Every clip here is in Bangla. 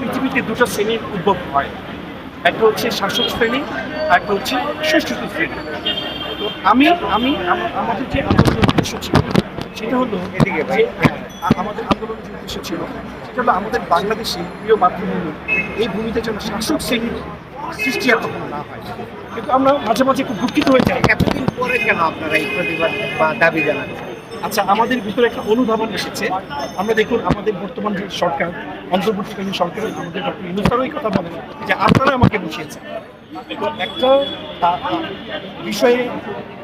পৃথিবীতে দুটো শ্রেণির উদ্ভব হয়। একটা হচ্ছে শাসক শ্রেণি আর একটা হচ্ছে ষষ্ঠী শ্রেণি। তো আমি আমি আমাদের যে আন্দোলনের উদ্দেশ্য ছিল সেটা হলো। যে আমাদের আন্দোলনের যে উদ্দেশ্য ছিল সেটা হলো আমাদের বাংলাদেশে প্রিয় মাতৃভূমি। এই ভূমিতে যেন শাসক শ্রেণির সৃষ্টি আর কখনো না হয়। কিন্তু আমরা মাঝে মাঝে খুব দুঃখিত হয়ে যাই। এতদিন পরে কেন আপনারা এই প্রতিবাদ বা দাবি জানাচ্ছেন? আচ্ছা আমাদের ভিতরে একটা অনুধাবন এসেছে। আমরা দেখুন, আমাদের বর্তমান যে সরকার, অন্তর্বর্তীকালীন সরকার, আমাদের ডক্টর ইনুসারও এই কথা বলেন যে আপনারা আমাকে বসিয়েছেন একটা বিষয়ে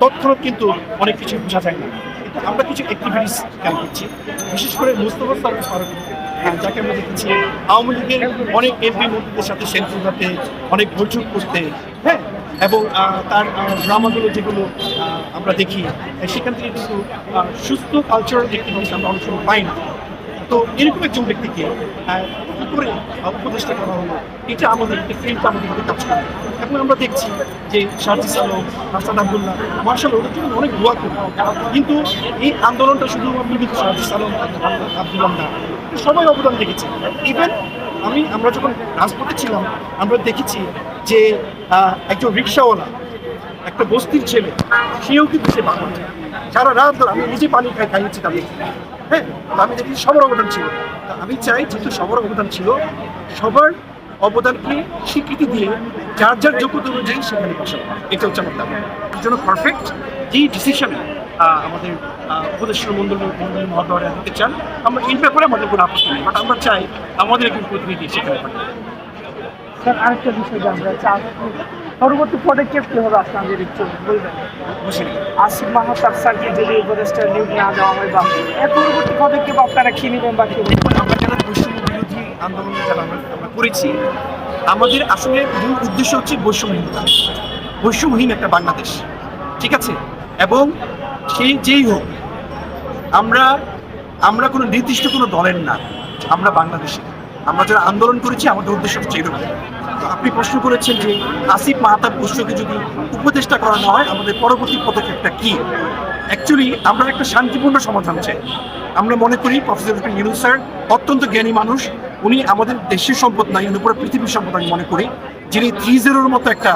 তৎক্ষণাৎ কিন্তু অনেক কিছু বোঝা যায় না। কিন্তু আমরা কিছু অ্যাক্টিভিটিস খেয়াল করছি। বিশেষ করে মুস্তফা সারোয়ার ফারুক যাকে আমরা দেখেছি, আওয়ামী লীগের অনেক এমপি মন্ত্রীদের সাথে সেলফি অনেক বৈঠক করতে হ্যাঁ এবং তার ড্রামাগুলো যেগুলো আমরা দেখি সেখান থেকে কিন্তু সুস্থ কালচারাল অ্যাক্টিভিটিস আমরা অনেক সময় পাই না। তো এরকম একজন ব্যক্তিকে কি করে উপদেষ্টা করা হলো, এটা আমাদের একটা ফিল্ড আমাদের মধ্যে কাজ করে। এবং আমরা দেখছি যে সার্জিস আলম হাসান আবদুল্লাহ মার্শাল ওদের জন্য অনেক দোয়া করি। কিন্তু এই আন্দোলনটা শুধু কিন্তু সার্জিস আলম, আবদুল্লাহ না, সবাই অবদান রেখেছে। ইভেন আমি, আমরা যখন রাজপথে ছিলাম, আমরা দেখেছি যে একজন রিক্সাওয়ালা, একটা বস্তির ছেলে, সেও কিন্তু সে বাংলা সারা রাত আমি নিজে পানি খাই খাইয়েছি তাদের। হ্যাঁ আমি দেখি সবার অবদান ছিল। আমি চাই যেহেতু সবার অবদান ছিল, সবার অবদানকে স্বীকৃতি দিয়ে যার যার যোগ্যতা অনুযায়ী সেখানে বসে এটা হচ্ছে আমার দাবি। জন্য পারফেক্ট যে ডিসিশন আমাদের উপদেষ্টা মন্ডল মন্ডলী মহোদয়রা দিতে চান, আমরা এই ব্যাপারে আমাদের কোনো আপত্তি নেই। বাট আমরা চাই আমাদের একজন প্রতিনিধি সেখানে স্যার আরেকটা বিষয় জানতে চাচ্ছি পরবর্তী পদক্ষেপ কি হবে আপনাদের একটু বলবেন? আসিফ মাহতাব স্যারকে যদি উপদেষ্টা নিয়োগ না দেওয়া হয় বা এর পরবর্তী পদক্ষেপ আপনারা কি নেবেন বা কি আমরা যারা বৈষম্য বিরোধী আন্দোলন যারা আমরা করেছি আমাদের আসলে মূল উদ্দেশ্য হচ্ছে বৈষম্যহীনতা। বৈষম্যহীন একটা বাংলাদেশ ঠিক আছে? এবং সেই যেই হোক আমরা আমরা কোনো নির্দিষ্ট কোনো দলের না আমরা বাংলাদেশে আমরা যারা আন্দোলন করেছি, আমাদের উদ্দেশ্য হচ্ছে এরকম। আপনি প্রশ্ন করেছেন যে আসিফ মাহাতাব বৈশ্যকে যদি উপদেষ্টা করানো হয়, আমাদের পরবর্তী পদক্ষেপটা কি? অ্যাকচুয়ালি আমরা একটা শান্তিপূর্ণ সমাধান চাই। আমরা মনে করি প্রফেসর ইউনুস স্যার অত্যন্ত জ্ঞানী মানুষ। উনি আমাদের দেশের সম্পদ নাই, উনি পুরো পৃথিবীর সম্পদ আমি মনে করি। যিনি থ্রি জিরোর মতো একটা